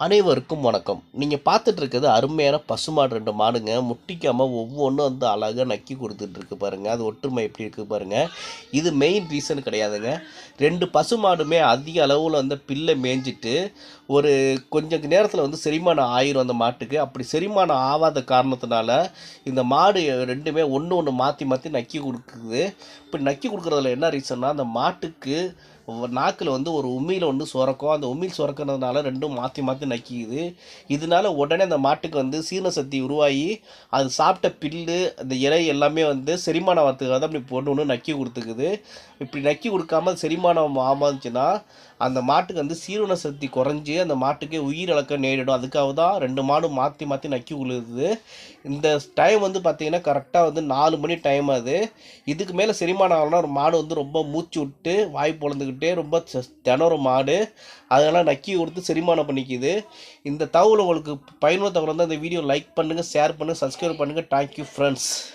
அனைவருக்கும் வணக்கம். நீங்கள் பார்த்துட்டு இருக்கிறது அருமையான பசுமாடு ரெண்டு மாடுங்க. முட்டிக்காமல் ஒவ்வொன்றும் வந்து அழகாக நக்கி கொடுத்துட்ருக்கு பாருங்கள் அது ஒற்றுமை எப்படி இருக்குது பாருங்கள் இது மெயின் ரீசன் கிடையாதுங்க. ரெண்டு பசுமாடுமே அதிக அளவில் வந்து பில்லை மேய்ஞ்சிட்டு ஒரு கொஞ்சம் நேரத்தில் வந்து செரிமானம் ஆயிரும் அந்த மாட்டுக்கு. அப்படி செரிமானம் ஆகாத காரணத்தினால இந்த மாடு ரெண்டுமே ஒன்று ஒன்று மாற்றி மாற்றி நக்கி கொடுக்குது. இப்போ நக்கி கொடுக்குறதுல என்ன ரீசன்னா அந்த மாட்டுக்கு நாக்கில் வந்து ஒரு உமியில் ஒன்று சுரக்கும். அந்த உமிழ் சுரக்கிறதுனால ரெண்டும் மாற்றி மாற்றி நக்கிக்குது. இதனால உடனே அந்த மாட்டுக்கு வந்து சீரண சக்தி உருவாகி அது சாப்பிட்ட பில்லு அந்த இலை எல்லாமே வந்து செரிமானம் வரத்துக்காக தான் இப்படி போட்டு ஒன்று நக்கி கொடுத்துக்குது. இப்படி நக்கி கொடுக்காம செரிமானம் ஆமாந்துச்சுன்னா அந்த மாட்டுக்கு வந்து சீரண சக்தி குறைஞ்சி அந்த மாட்டுக்கே உயிர் இழக்க நேரிடும். அதுக்காக தான் ரெண்டு மாடும் மாற்றி மாற்றி நக்கி உழுது இந்த டைம் வந்து பார்த்திங்கன்னா கரெக்டாக வந்து நாலு மணி டைம் அது. இதுக்கு மேலே செரிமானம் ஆகலன்னா ஒரு மாடு வந்து ரொம்ப மூச்சு விட்டு வாய் பொழந்துக்கிட்டே ரொம்ப ச- திணறும் மாடு. அதெல்லாம் நக்கி கொடுத்து செரிமானம் பண்ணிக்குது. இந்த தகவல் உங்களுக்கு பயனுள்ள தகவல் வந்து இந்த வீடியோ லைக் பண்ணுங்கள் ஷேர் பண்ணுங்கள் சப்ஸ்கிரைப் பண்ணுங்கள் தேங்க்யூ ஃப்ரெண்ட்ஸ்